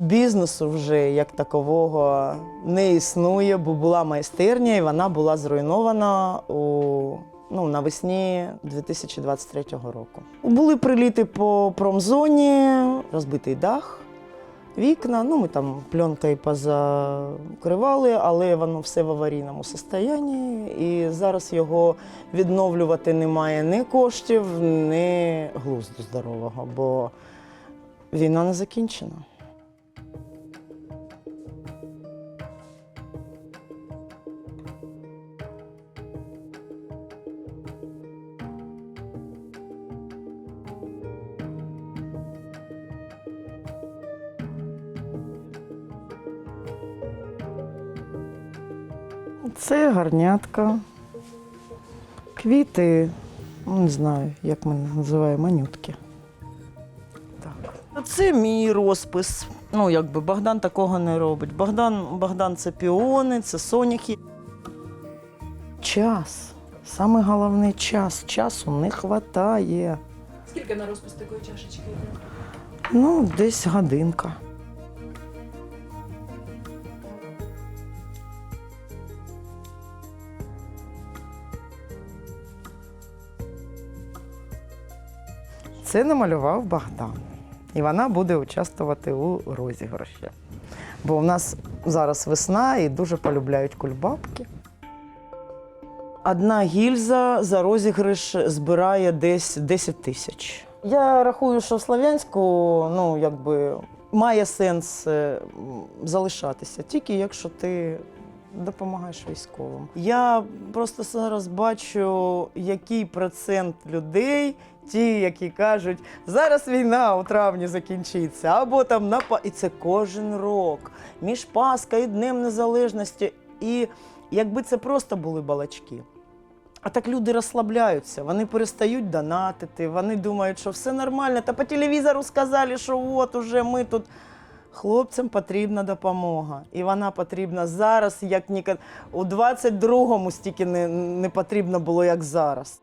Бізнесу вже як такового не існує, бо була майстерня, і вона була зруйнована у ну, навесні 2023 року. Були приліти по промзоні, розбитий дах, вікна. Ну, ми там пленкою позакривали, але воно все в аварійному стані. І зараз його відновлювати немає ні коштів, ні глузду здорового, бо війна не закінчена. Це гарнятка. Квіти, ну, не знаю, як ми називаємо, манютки. Так. Це мій розпис. Ну, якби Богдан такого не робить. Богдан, Богдан це піони, це соняхи. Час. Саме головне час. Часу не вистачає. Скільки на розпис такої чашечки йде? Ну, десь годинка. Це намалював Богдан. І вона буде участвувати у розіграші. Бо у нас зараз весна і дуже полюбляють кульбабки. Одна гільза за розіграш збирає десь 10 тисяч. Я рахую, що в Слов'янську ну, якби, має сенс е, залишатися, тільки якщо ти допомагаєш військовим. Я просто зараз бачу, який процент людей, ті, які кажуть, зараз війна у травні закінчиться, або там на І це кожен рок між Пасха і Днем Незалежності. І якби це просто були балачки. А так люди розслабляються, вони перестають донатити, вони думають, що все нормально. Та по телевізору сказали, що от уже ми тут. Хлопцям потрібна допомога. І вона потрібна зараз, як ніка... у 22-му стільки не, не потрібно було, як зараз.